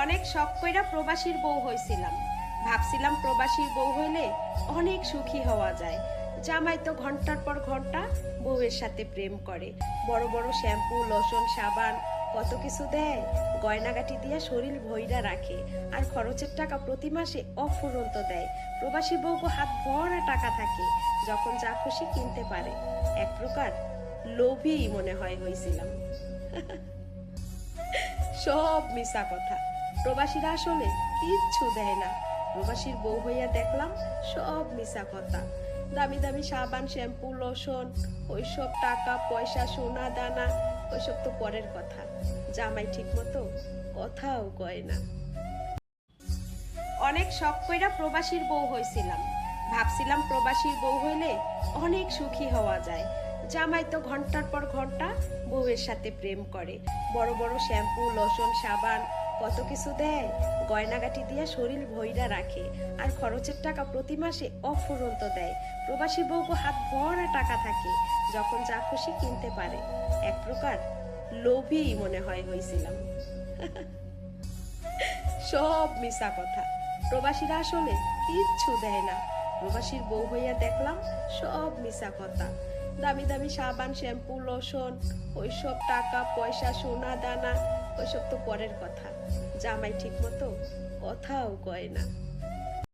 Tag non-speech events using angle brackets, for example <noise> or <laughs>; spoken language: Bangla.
অনেক শখ কইরা প্রবাসীর বউ হইছিলাম। ভাবছিলাম প্রবাসীর বউ হইলে অনেক সুখী হওয়া যায়। জামাই তো ঘণ্টার পর ঘণ্টা বউয়ের সাথে প্রেম করে। বড় বড় শ্যাম্পু, লোশন, সাবান, কত কিছু দেয়, গয়নাগাটি দিয়ে শরীর ভইরা রাখে। আর খরচের টাকা প্রতি মাসে অফুরন্ত দেয়। প্রবাসী বউকে হাত ভরা টাকা থাকে, যখন যা খুশি কিনতে পারে। এক প্রকার লোভী মনে হয় হয়েছিলাম <laughs> সব মিশা কথা। প্রবাসীরা আসলে কিচ্ছু দেয় না। প্রবাসীর বউ হইয়া দেখলাম সব মিশা কথা। দামি দামি সাবান, শ্যাম্পু, লোশন, ওইসব টাকা, পয়সা, সোনা, দানা, ওইসব তো পরের কথা। জামাই ঠিক মতো কথাও কয় না। অনেক শখ কইরা প্রবাসীর বউ হইছিলাম। ভাবছিলাম প্রবাসীর বউ হইলে অনেক সুখী হওয়া যায়। জামাই তো ঘণ্টার পর ঘণ্টা বউয়ের সাথে প্রেম করে। বড় বড় শ্যাম্পু, লোশন, সাবান কত কিছু দেয়? গয়নাগাটি দিয়ে শরীর ভইরা রাখে। আর খরচের টাকা প্রতি মাসে অফুরন্ত দেয়। প্রবাসী বউকে হাত ভরা টাকা থাকে, যখন যা খুশি কিনতে পারে। এক প্রকার লোভী মনে হয় হয়েছিলাম সব মিশা কথা। প্রবাসীরা আসলে কিচ্ছু দেয় না। প্রবাসীর বউ হইয়া দেখলাম সব মিশা কথা। দামি দামি সাবান, শ্যাম্পু, লোশন, ওইসব টাকা, পয়সা, সোনা, দানা ওইসব তো পরের কথা। জামাই ঠিক মতো কথাও কয় না।